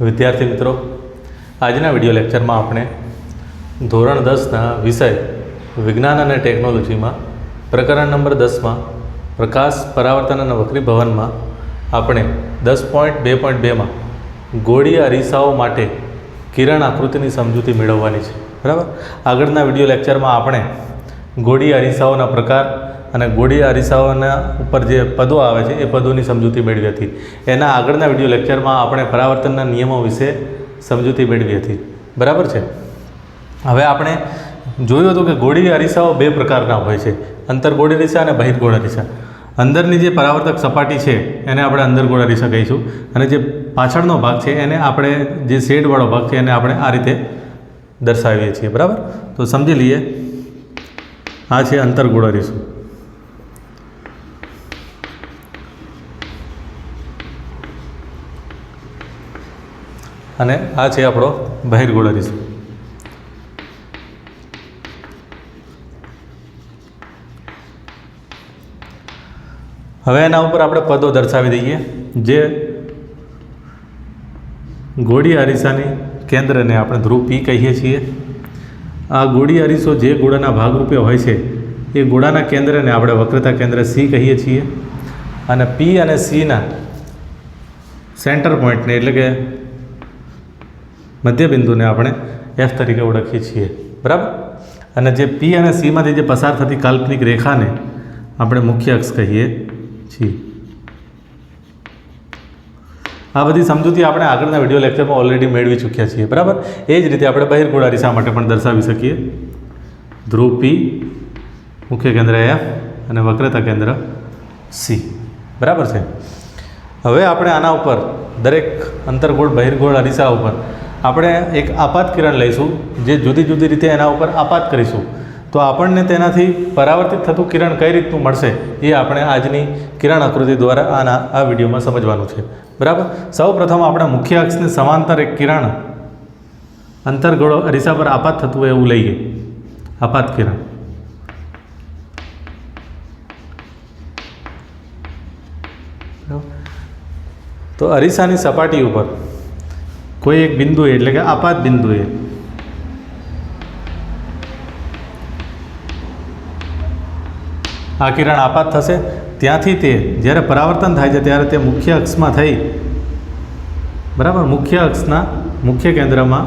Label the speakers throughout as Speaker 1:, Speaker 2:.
Speaker 1: વિદ્યાર્થી મિત્રો, આજના વીડિયો લેક્ચરમાં આપણે ધોરણ દસના વિષય વિજ્ઞાન અને ટેકનોલોજીમાં પ્રકરણ નંબર દસમાં પ્રકાશ પરાવર્તન અને વક્રીભવનમાં આપણે દસ પોઈન્ટ બે પોઈન્ટ બેમાં ગોળી અરીસાઓ માટે કિરણ આકૃતિની સમજૂતી મેળવવાની છે. બરાબર? આગળના વિડિયો લેક્ચરમાં આપણે ગોળી અરીસાઓના પ્રકાર અને ગોળી અરીસાઓના ઉપર જે પદો આવે છે, એ પદોની સમજૂતી મેળવી હતી. એના આગળના વીડિયો લેક્ચરમાં આપણે પરાવર્તનના નિયમો વિશે સમજૂતી મેળવી હતી. બરાબર છે? હવે આપણે જોયું હતું કે ગોળી અરીસાઓ બે પ્રકારના હોય છે. અંતરગોળ અરીસા અને બહિર્ગોળ અરીસા અંદરની જે પરાવર્તક સપાટી છે, એને આપણે અંદરગોળ અરીસા કહીશું. અને જે પાછળનો ભાગ છે, એને આપણે જે શેડવાળો ભાગ છે, એને આપણે આ રીતે દર્શાવીએ છીએ. બરાબર? તો સમજી લઈએ, આ છે અંતરગોળ અરીસું અને આ છે આપણો બહિર્ગોળ અરીસો હવે એના ઉપર આપણે પદો દર્શાવી દઈએ, જે ગોળી અરીસાની કેન્દ્રને આપણે ધ્રુવ પી કહીએ છીએ. આ ગોળી અરીસો જે ગોળાના ભાગરૂપે હોય છે, એ ગોળાના કેન્દ્રને આપણે વક્રતા કેન્દ્ર સી કહીએ છીએ. અને પી અને સીના સેન્ટર પોઈન્ટને એટલે કે મધ્યબિંદુને આપણે એફ તરીકે ઓળખીએ છીએ. બરાબર? અને જે પી અને સીમાંથી જે પસાર થતી કાલ્પનિક રેખાને આપણે મુખ્ય અક્ષ કહીએ છીએ. આ બધી સમજૂતી આપણે આગળના વીડિયો લેક્ચરમાં ઓલરેડી મેળવી ચૂક્યા છીએ. બરાબર? એ જ રીતે આપણે બહિર્ગોળા અરીસા માટે પણ દર્શાવી શકીએ? ધ્રુવ પી મુખ્ય કેન્દ્ર એફ અને વક્રતા કેન્દ્ર સી બરાબર છે? હવે આપણે આના ઉપર દરેક અંતરગોળ બહિર્ગોળ અરીસા ઉપર આપણે એક આપાત કિરણ લઈશું, જે જુદી જુદી રીતે એના ઉપર આપાત કરીશું. તો આપણને તેનાથી પરાવર્તિત થતું કિરણ કઈ રીતનું મળશે એ આપણે આજની કિરણ આકૃતિ દ્વારા આના, આ વિડીયોમાં સમજવાનું છે. બરાબર? સૌ પ્રથમ આપણે મુખ્ય અક્ષને સમાંતર એક કિરણ અંતરગોળો અરીસા પર આપાત થતું હોય એવું લઈએ. આપાત કિરણ. તો અરીસાની સપાટી ઉપર કોઈ એક બિંદુએ, એટલે કે આપાત બિંદુએ. આ કિરણ આપાત થશે. ત્યાંથી તે જ્યારે પરાવર્તન થાય છે, ત્યારે તે મુખ્ય અક્ષમાં થઈ. બરાબર? મુખ્ય અક્ષના મુખ્ય કેન્દ્રમાં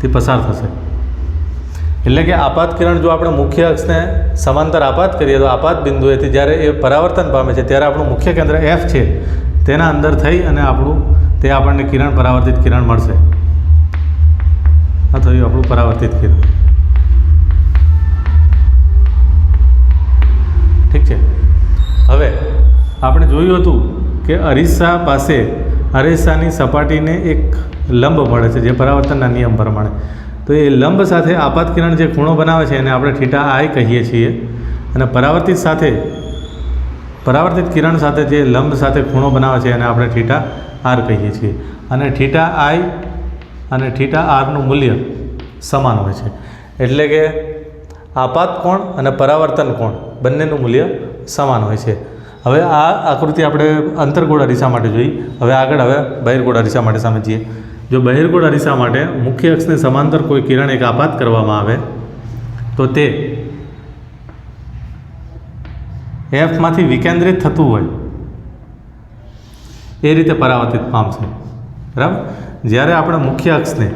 Speaker 1: તે પસાર થશે. એટલે કે આપાત કિરણ જો આપણે મુખ્ય અક્ષને સમાંતર આપાત કરીએ, તો આપાત બિંદુએથી જ્યારે એ પરાવર્તન પામે છે, ત્યારે આપણું મુખ્ય કેન્દ્ર એફ છે. તેના અંદર થઈ અને આપણું તે આપણને કિરણ, પરાવર્તિત કિરણ મળશે. આ થયું આપણું પરાવર્તિત કિરણ. ઠીક છે. હવે આપણે જોયું હતું કે અરીસા પાસે અરીસાની સપાટીને એક લંબ મળે છે, જે પરાવર્તનના નિયમ પ્રમાણે. તો એ લંબ સાથે આપાત કિરણ જે ખૂણો બનાવે છે એને આપણે ઠીટા આય કહીએ છીએ. અને પરાવર્તિત સાથે, પરાવર્તિત કિરણ સાથે જે લંબ સાથે ખૂણો બનાવે છે એને આપણે થીટા આર કહીએ છીએ. અને થીટા આઈ અને થીટા આરનું મૂલ્ય સમાન હોય છે. એટલે કે આપાત કોણ અને પરાવર્તન કોણ બંનેનું મૂલ્ય સમાન હોય છે. હવે આ આકૃતિ આપણે અંતરગોળ અરીસા માટે જોઈ. હવે આગળ હવે બહિર્ગોળ અરીસા માટે સમજીએ જો બહિર્ગોળ અરીસા માટે મુખ્ય અક્ષને સમાંતર કોઈ કિરણ એક આપાત કરવામાં આવે, તો તે એફમાંથી વિકેન્દ્રિત થતું હોય. એ રીતે પરાવર્તિત પામશે બરાબર? જ્યારે આપણે મુખ્ય અક્ષને,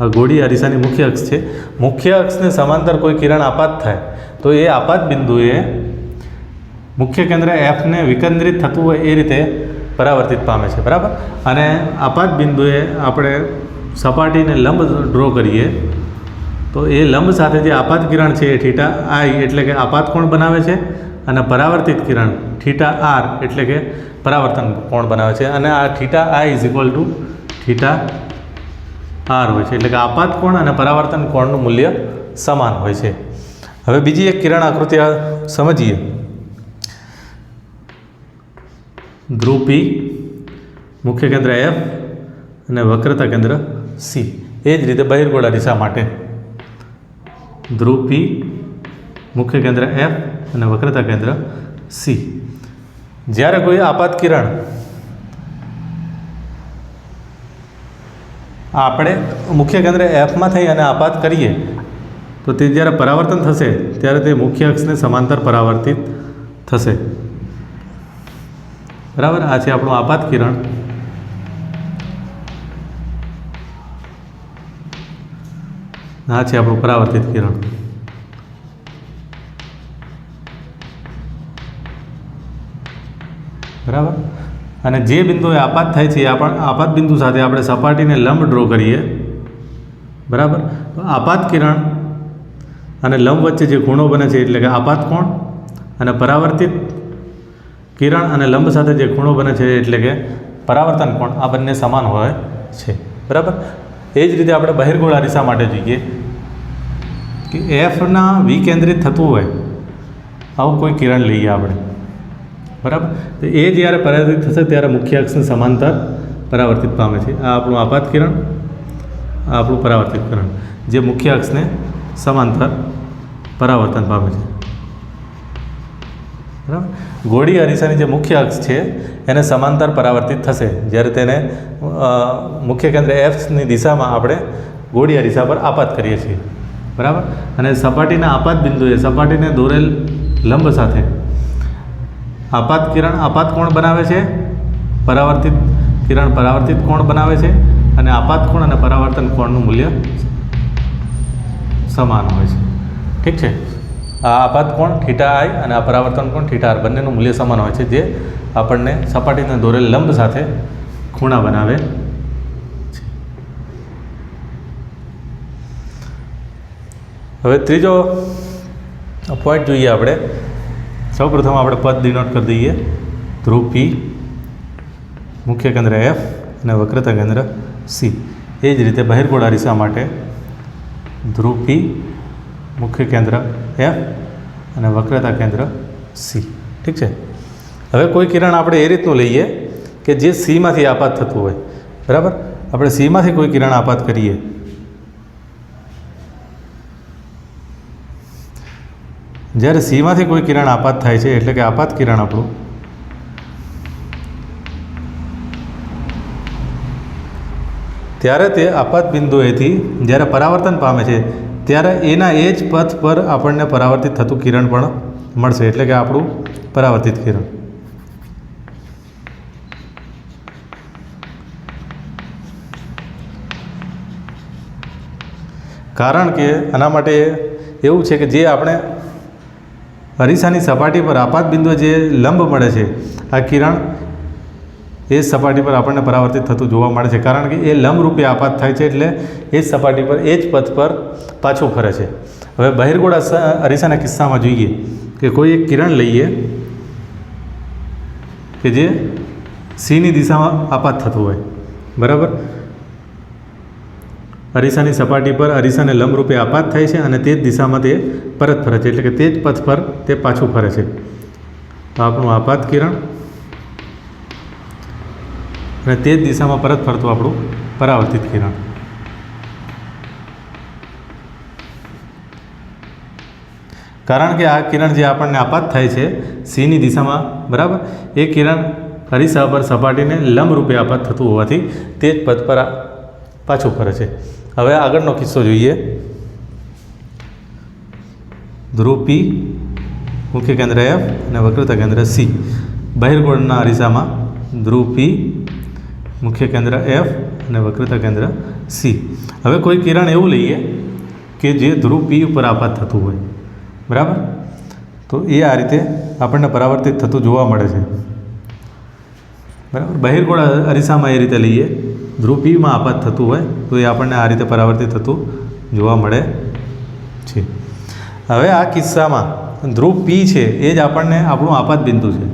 Speaker 1: આ ગોળી અરીસાની મુખ્ય અક્ષ છે, મુખ્ય અક્ષને સમાંતર કોઈ કિરણ આપાત થાય, તો એ આપાત બિંદુએ મુખ્ય કેન્દ્ર એફને વિકેન્દ્રિત થતું હોય એ રીતે પરાવર્તિત પામે છે. બરાબર? અને આપાત બિંદુએ આપણે સપાટીને લંબ ડ્રો કરીએ, તો એ લંબ સાથે જે આપાત કિરણ છે એ ઠીટા આઈ એટલે કે આપાત કોણ બનાવે છે? અને પરાવર્તિત કિરણ, થીટા આર એટલે કે પરાવર્તન કોણ બનાવે છે? અને આ theta I is equal to theta R હોય છે. એટલે કે આપાત કોણ અને પરાવર્તન કોણનું મૂલ્ય સમાન હોય છે. હવે બીજી એક કિરણ આકૃતિ સમજીએ. ધ્રુવ પી મુખ્ય કેન્દ્ર એફ અને વક્રતા કેન્દ્ર સી એ જ રીતે બહિર્ગોળા દિશા માટે. ધ્રુવ મુખ્ય કેન્દ્ર એફ અને વક્રતા કેન્દ્ર સી જ્યારે કોઈ આપાત કિરણ આપણે મુખ્ય કેન્દ્ર એફમાં થઈ અને આપાત કરીએ, તો તે જ્યારે પરાવર્તન થશે, ત્યારે તે મુખ્ય અક્ષને સમાંતર પરાવર્તિત થશે. બરાબર? આ છે આપણું આપાત કિરણ. આ છે આપણું પરાવર્તિત કિરણ. બરાબર? અને જે બિંદુએ આપાત થાય છે એ આપાત બિંદુ સાથે આપણે સપાટીને લંબ ડ્રો કરીએ. બરાબર? આપાત કિરણ અને લંબ વચ્ચે જે ખૂણો બને છે એટલે કે આપાત કોણ? અને પરાવર્તિત કિરણ અને લંબ સાથે જે ખૂણો બને છે એટલે કે પરાવર્તન કોણ? આ બંને સમાન હોય છે. બરાબર? એ જ રીતે આપણે બહિર્ગોળ અરીસા માટે જોઈએ કે એફના વિકેન્દ્રિત થતું હોય. આવું કોઈ કિરણ લઈએ આપણે. બરાબર? તો એ જ્યારે પરાવર્તિત થશે ત્યારે મુખ્ય અક્ષને સમાંતર પરાવર્તિત પામે છે. આ આપણું આપાત કિરણ, આ આપણું પરાવર્તિત કિરણ, જે મુખ્ય અક્ષને સમાંતર પરાવર્તન પામે છે. બરાબર? ગોળી અરીસાની જે મુખ્ય અક્ષ છે, એને સમાંતર પરાવર્તિત થશે. જ્યારે તેને મુખ્ય કેન્દ્ર એફની દિશામાં આપણે ગોળી અરીસા પર આપાત કરીએ છીએ. બરાબર? અને સપાટીના આપાત બિંદુએ, સપાટીને દોરેલ લંબ સાથે આપાત કિરણ, આપાત કોણ બનાવે છે? પરાવર્તિત કિરણ પરાવર્તિત કોણ બનાવે છે? અને આપાત કોણ અને પરાવર્તન કોણનું મૂલ્ય સમાન હોય છે. ઠીક છે? આ આપાત કોણ, થીટા આઈ અને આ પરાવર્તન કોણ, થીટા આર બંનેનું મૂલ્ય સમાન હોય છે, જે આપણને સપાટીને દોરેલ લંબ સાથે ખૂણા બનાવે છે. હવે ત્રીજો પોઈન્ટ જોઈએ આપણે. સૌપ્રથમ આપણે પદ ડિનોટ કરી દઈએ. ધ્રુવ પી મુખ્ય કેન્દ્ર એફ અને વક્રતા કેન્દ્ર સી એ જ રીતે બહિર્ગોળ અરીસા માટે ધ્રુવ પી મુખ્ય કેન્દ્ર એફ અને વક્રતા કેન્દ્ર સી ઠીક છે? હવે કોઈ કિરણ આપણે એ રીતનું લઈએ કે જે સીમાંથી આપાત થતું હોય. બરાબર? આપણે સીમાંથી કોઈ કિરણ આપાત કરીએ. જ્યારે સીમાંથી કોઈ કિરણ આપાત થાય છે, એટલે કે આપાત કિરણ આપણું. ત્યારે તે આપાત બિંદુએથી જ્યારે પરાવર્તન પામે છે, ત્યારે એના એ જ પથ પર આપણને પરાવર્તિત થતું કિરણ પણ મળશે, એટલે કે આપણું પરાવર્તિત કિરણ. કારણ કે આના માટે એવું છે કે જે આપણે અરીસાની સપાટી પર આપાત બિંદુએ જે લંબ મળે છે, આ કિરણ એ સપાટી પર આપણને પરાવર્તિત થતું જોવા મળે છે. કારણ કે એ લંબ રૂપે આપાત થાય છે એટલે એ સપાટી પર, એ જ પથ પર પાછું ફરે છે. હવે બહિર્ગોળ અરીસાના કિસ્સામાં જોઈએ કે કોઈ એક કિરણ લઈએ કે જે સીની દિશામાં આપાત થતું હોય. બરાબર? અરીસાની સપાટી પર અરીસાને લંબરૂપે આપાત થાય છે અને તે જ દિશામાં તે પરત ફરે છે, એટલે કે તે જ પથ પર તે પાછું ફરે છે. તો આપણું આપાત કિરણ અને તે જ દિશામાં પરત ફરતું આપણું પરાવર્તિત કિરણ. કારણ કે આ કિરણ જે આપણને આપાત થાય છે સીની દિશામાં, બરાબર? એ કિરણ અરીસા પર સપાટીને લંબરૂપે આપાત થતું હોવાથી તે જ પથ પર પાછું ફરે છે. હવે આગળનો કિસ્સો જોઈએ. ધ્રુવ પી મુખ્ય કેન્દ્ર એફ અને વક્રતા કેન્દ્ર સી બહિર્ગોળના અરીસામાં ધ્રુવ પી મુખ્ય કેન્દ્ર એફ અને વક્રતા કેન્દ્ર સી હવે કોઈ કિરણ એવું લઈએ કે જે ધ્રુવ પી ઉપર આપાત થતું હોય. બરાબર? તો એ આ રીતે આપણને પરાવર્તિત થતું જોવા મળે છે. બરાબર? બહિર્ગોળ અરીસામાં એ રીતે લઈએ? ધ્રુવ પીમાં આપાત થતું હોય, તો એ આપણને આ રીતે પરાવર્તિત થતું જોવા મળે છે. હવે આ કિસ્સામાં ધ્રુવ પી છે, એ જ આપણને આપણું આપાત બિંદુ છે.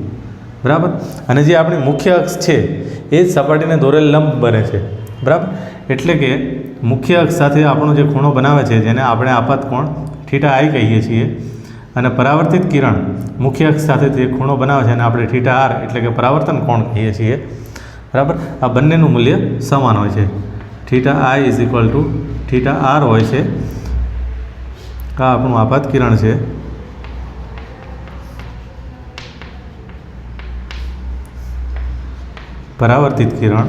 Speaker 1: બરાબર? અને જે આપણી મુખ્ય અક્ષ છે, એ જ સપાટીને દોરેલ લંબ બને છે. બરાબર? એટલે કે મુખ્ય અક્ષ સાથે આપણો જે ખૂણો બનાવે છે, જેને આપણે આપાત કોણ? થીટા આઈ કહીએ છીએ. અને પરાવર્તિત કિરણ મુખ્ય અક્ષ સાથે જે ખૂણો બનાવે છે અને આપણે થીટા આર એટલે કે પરાવર્તન કોણ કહીએ છીએ? બરાબર? આ બંનેનું મૂલ્ય સમાન હોય છે. Theta I is equal to theta R હોય છે. આ આપણું આપાત કિરણ છે. પરાવર્તિત કિરણ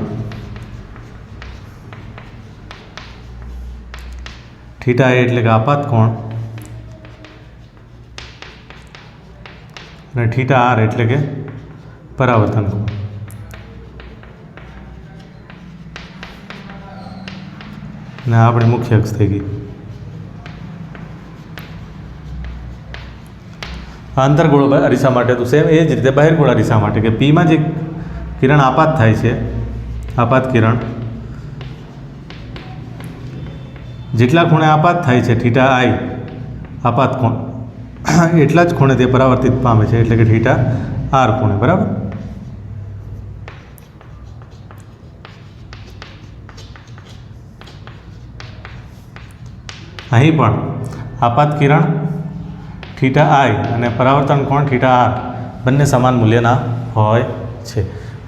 Speaker 1: થીટા એટલે કે આપાત કોણ? અને ઠીટા આર એટલે કે પરાવર્તન. ને આપણે મુખ્ય અક્ષ થઈ ગઈ. આંતરગોળો અરીસા માટે તો સેમ એ જ રીતે બહિર્ગોળ અરીસા માટે કે પીમાં જે કિરણ આપાત થાય છે, આપાત કિરણ, જેટલા ખૂણે આપાત થાય છે, થીટા આઈ, આપાત કોણ? એટલા જ ખૂણે તે પરાવર્તિત પામે છે, એટલે કે થીટા આર ખૂણે, બરાબર? અહીં પણ આપાત કિરણ થીટા આઈ અને પરાવર્તન કોણ? Theta R. બંને સમાન મૂલ્યના હોય છે,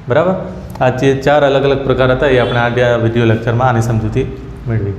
Speaker 1: બરાબર? આ જે ચાર અલગ અલગ પ્રકાર હતા એ આપણે આ વીડિયો લેક્ચરમાં આની સમજૂતી મેળવી.